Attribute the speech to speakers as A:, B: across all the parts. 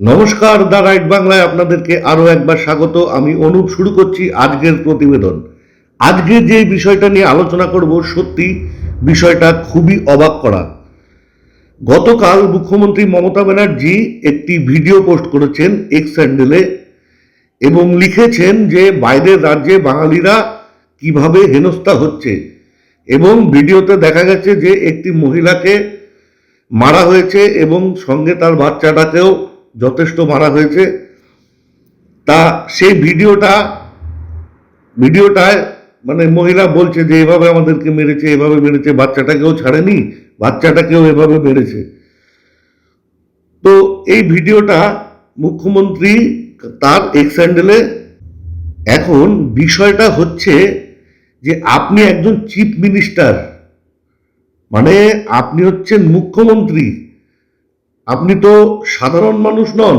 A: নমস্কার the right বাংলায় আপনাদেরকে আরও একবার স্বাগত। আমি অনুপ, শুরু করছি আজকের প্রতিবেদন। আজকে যে বিষয়টা নিয়ে আলোচনা করব, সত্যি বিষয়টা খুবই অবাক করা। গতকাল মুখ্যমন্ত্রী মমতা ব্যানার্জি একটি ভিডিও পোস্ট করেছেন এক্স স্যান্ডেলে এবং লিখেছেন যে বাইরের রাজ্যে বাঙালিরা কীভাবে হেনস্থা হচ্ছে এবং ভিডিওতে দেখা গেছে যে একটি মহিলাকে মারা হয়েছে এবং সঙ্গে তার বাচ্চাটাকেও যথেষ্ট মারা হয়েছে। তা সেই ভিডিওটা, ভিডিওটায় মানে মহিলা বলছে যে, এভাবে আমাদেরকে মেরেছে, এভাবে মেরেছে, বাচ্চাটাকেও ছাড়েনি, বাচ্চাটাকেও এভাবে মেরেছে। তো এই ভিডিওটা মুখ্যমন্ত্রী তার এক্স হ্যান্ডেলে। এখন বিষয়টা হচ্ছে যে, আপনি একজন চিফ মিনিস্টার মানে আপনি হচ্ছেন মুখ্যমন্ত্রী। আপনি তো সাধারণ মানুষ নন।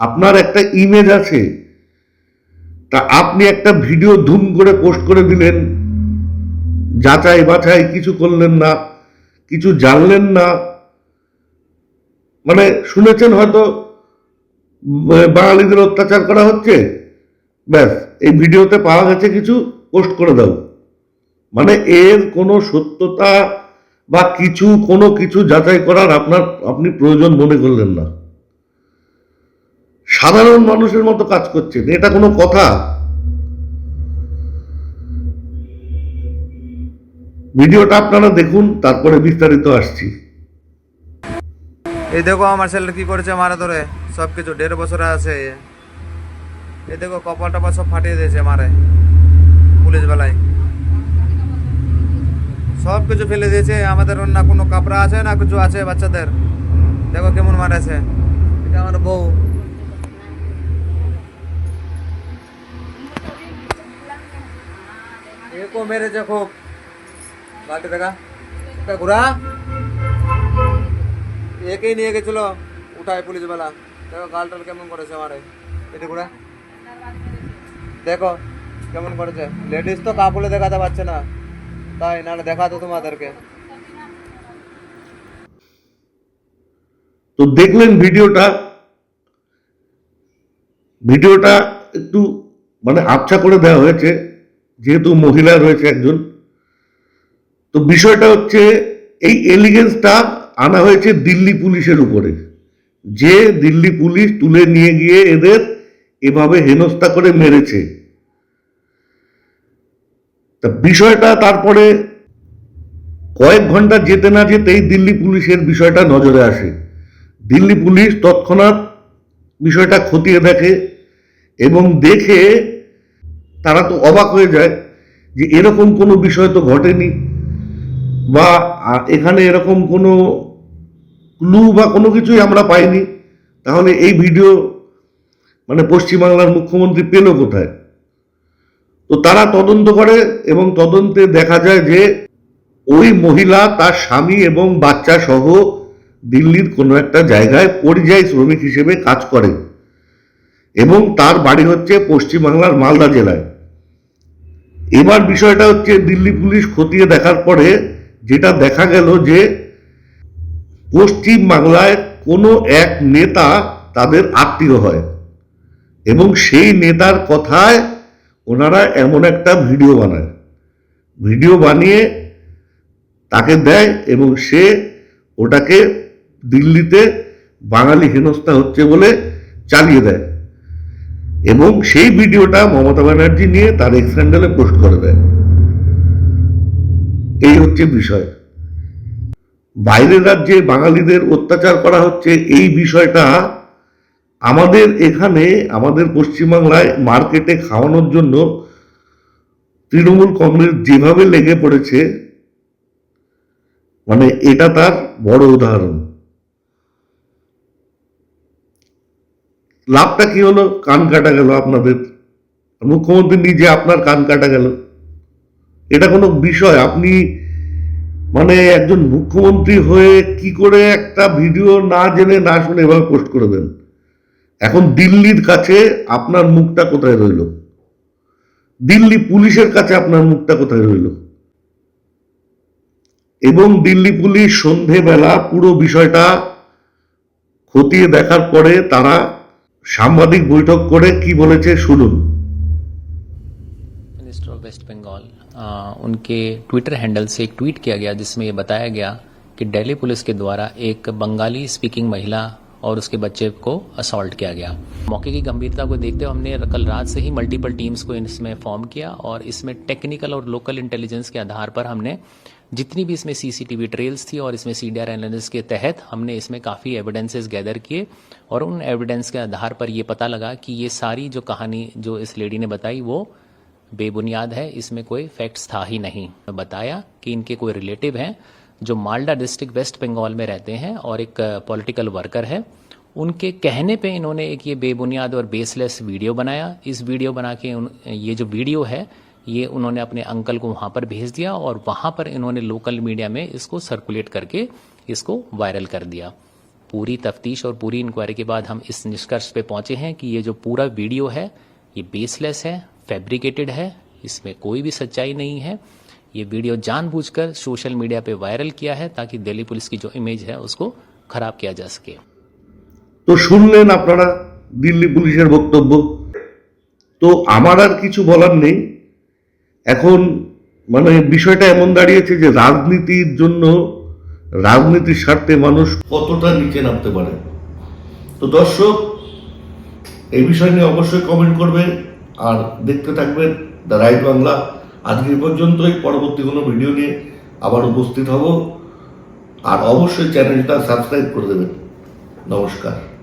A: আপনার একটা ইমেজ আছে। তা আপনি একটা ভিডিও ধুম করে পোস্ট করে দিলেন। যাচাই বাছাই কিছু করলেন না, কিছু জানলেন না। মানে শুনেছেন হয়তো বাঙালিদের অত্যাচার করা হচ্ছে? ব্যাস, এই ভিডিওতে পাওয়া গেছে কিছু পোস্ট করে দাও। মানে এর কোনো সত্যতা বা কিছু, কোনো কিছু যাচাই করার আপনার, আপনি প্রয়োজন মনে করলেন না। সাধারণ মানুষের মতো কাজ করছেন, এটা কোনো কথা? ভিডিওটা আপনারা দেখুন, তারপরে বিস্তারিত আসছি।
B: এই দেখো আমার ছেলে কি করেছে মারা ধরে সব কিছু দেড় বছরে আছে। এই দেখো কপাল টপাল সব ফাটিয়ে দিয়েছে মারে, পুলিশ বেলায়। সব কিছু ফেলে দিয়েছে, আমাদের না কোনো কাপড়া আছে না কিছু আছে বাচ্চাদের? দেখো কেমন মারেছে। এটা আমার বউ। একো মেরেছে খুব। গালটি দেখা। ঘোরা। একেই নিয়ে গেছিল উঠায় পুলিশ বেলা দেখো গালটাল কেমন করেছে আমারে। এটা ঘোরা। দেখো কেমন করেছে। লেডিস তো কাপড়ে দেখাতে পারছে না। তাই নাহলে দেখাতো তোমাদেরকে।
A: তো দেখলেন ভিডিওটা? ভিডিওটা একটু মানে আবছা করে দেওয়া হয়েছে, যেহেতু মহিলা রয়েছে একজন। তো বিষয়টা হচ্ছে, এই এলিগেন্সটা আনা হয়েছে দিল্লি পুলিশের উপরে। যে দিল্লি পুলিশ তুলে নিয়ে গিয়ে এদের এভাবে হেনস্থা করে মেরেছে। তা বিষয়টা তারপরে কয়েক ঘণ্টা যেতে না যেতেই দিল্লি পুলিশের বিষয়টা নজরে আসে। দিল্লি পুলিশ তৎক্ষণাৎ বিষয়টা খতিয়ে দেখে এবং দেখে তারা তো অবাক হয়ে যায় যে এরকম কোনো বিষয় তো ঘটেনি বা এখানে এরকম কোনো ক্লু বা কোনো কিছুই আমরা পাইনি। তাহলে এই ভিডিও মানে পশ্চিমবাংলার মুখ্যমন্ত্রী পেল কোথায়? তো তারা তদন্ত করে এবং তদন্তে দেখা যায় যে ওই মহিলা তার স্বামী এবং বাচ্চা সহ দিল্লির কোনো একটা জায়গায় পরিযায়ী শ্রমিক হিসেবে কাজ করে। এবং তার বাড়ি হচ্ছে পশ্চিমবাংলার মালদা জেলায়। এবার বিষয়টা হচ্ছে দিল্লি পুলিশ খতিয়ে দেখার পরে যেটা দেখা গেল যে পশ্চিম বাংলায় কোনো এক নেতা তাদের আত্মীয় হয় এবং সেই নেতার কথায় ওনারা এমন একটা ভিডিও বানায়। ভিডিও বানিয়ে তাকে দেয় এবং সে ওটাকে দিল্লিতে বাঙালি হেনস্থা হচ্ছে বলে চালিয়ে দেয়। এবং সেই ভিডিওটা মমতা ব্যানার্জি নিয়ে তার এক্স হ্যান্ডেলে পোস্ট করে দেয়। এই হচ্ছে বিষয়। বাইরের রাজ্যে বাঙালিদের অত্যাচার করা হচ্ছে এই বিষয়টা আমাদের এখানে, আমাদের পশ্চিমবাংলায় মার্কেটে খাওয়ানোর জন্য তৃণমূল কংগ্রেস যেভাবে লেগে পড়েছে মানে এটা তার বড় উদাহরণ। লাভটা কি হলো? কান কাটা গেল আপনাদের। মুখ্যমন্ত্রী নিজে আপনার কান কাটা গেল। এটা কোনো বিষয়। আপনি মানে একজন মুখ্যমন্ত্রী হয়ে কি করে একটা ভিডিও না জেনে, না শুনে এভাবে পোস্ট করে দেন? এখন দিল্লির কাছে আপনার মুখটা কোথায় রইল দিল্লি পুলিশের কাছে আপনার মুখটা কোথায় রইল এবং দিল্লি পুলিশ সন্ধেবেলা পুরো বিষয়টা খতিয়ে দেখার পরে তারা সাংবাদিক বৈঠক করে কি বলেছে শুনুন
C: मिनिस्टर ऑफ वेस्ट बंगाल अ, उनके ट्विटर हैंडल से एक ट्वीट किया गया जिसमें ये बताया गया कि दिल्ली पुलिस के द्वारा एक बंगाली स्पीकिंग महिला और उसके बच्चे को असॉल्ट किया गया। मौके की गंभीरता को देखते हुए हमने कल रात से ही मल्टीपल टीम्स को इसमें फॉर्म किया और इसमें टेक्निकल और लोकल इंटेलिजेंस के आधार पर हमने जितनी भी इसमें सीसीटीवी ट्रेल्स थी और इसमें सीडीआर एनालिसिस के तहत हमने इसमें काफ़ी एविडेंसेस गैदर किए और उन एविडेंस के आधार पर ये पता लगा कि ये सारी जो कहानी जो इस लेडी ने बताई वो बेबुनियाद है, इसमें कोई फैक्ट्स था ही नहीं। बताया कि इनके कोई रिलेटिव हैं। जो मालडा डिस्ट्रिक्ट वेस्ट बंगाल में रहते हैं और एक पॉलिटिकल वर्कर है उनके कहने पे इन्होंने एक ये बेबुनियाद और बेसलेस वीडियो बनाया। इस वीडियो बना के उन, ये जो वीडियो है ये उन्होंने अपने अंकल को वहाँ पर भेज दिया और वहाँ पर इन्होंने लोकल मीडिया में इसको सर्कुलेट करके इसको वायरल कर दिया। पूरी तफ्तीश और पूरी इंक्वायरी के बाद हम इस निष्कर्ष पे पहुँचे हैं कि ये जो पूरा वीडियो है ये बेसलेस है फैब्रिकेटेड है इसमें कोई भी सच्चाई नहीं है। ये वीडियो जानबूझकर सोशल मीडिया पे वायरल किया है ताकि दिल्ली पुलिस की जो इमेज है उसको खराब किया जा सके
A: তো শুনলেন আপনারা দিল্লি পুলিশের বক্তব্য তো আমার আর কিছু বলার নেই এখন মানে বিষয়টা এমন দাঁড়িয়েছে যে রাজনীতির জন্য রাজনীতির স্বার্থে মানুষ কতটা নিচে নামতে পারে তো দর্শক এই বিষয় নিয়ে অবশ্যই কমেন্ট করবেন আর দেখতে থাকবেন দ্য রাইট বাংলা আজকে পর্যন্তই, পরবর্তী কোনো ভিডিও নিয়ে আবার উপস্থিত হব। আর অবশ্যই চ্যানেলটা সাবস্ক্রাইব করে দেবেন। নমস্কার।